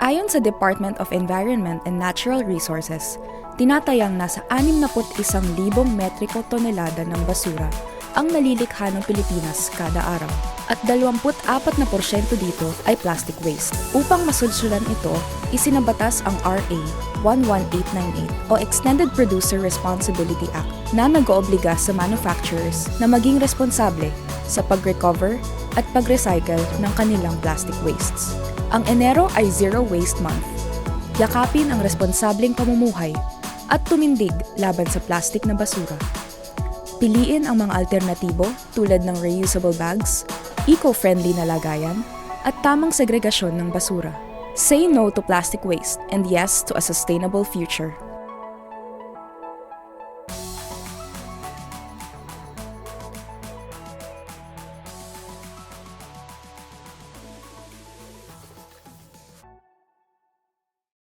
Ayon sa Department of Environment and Natural Resources, tinatayang nasa 61,000 metriko tonelada ng basura ang nalilikha ng Pilipinas kada araw. At 24% dito ay plastic waste. Upang masolusyonan ito, isinabatas ang RA 11898 o Extended Producer Responsibility Act na nag-oobliga sa manufacturers na maging responsable sa pag-recover at pag-recycle ng kanilang plastic wastes. Ang Enero ay Zero Waste Month. Yakapin ang responsableng pamumuhay at tumindig laban sa plastic na basura. Piliin ang mga alternatibo tulad ng reusable bags, eco-friendly na lagayan, at tamang segregasyon ng basura. Say no to plastic waste and yes to a sustainable future.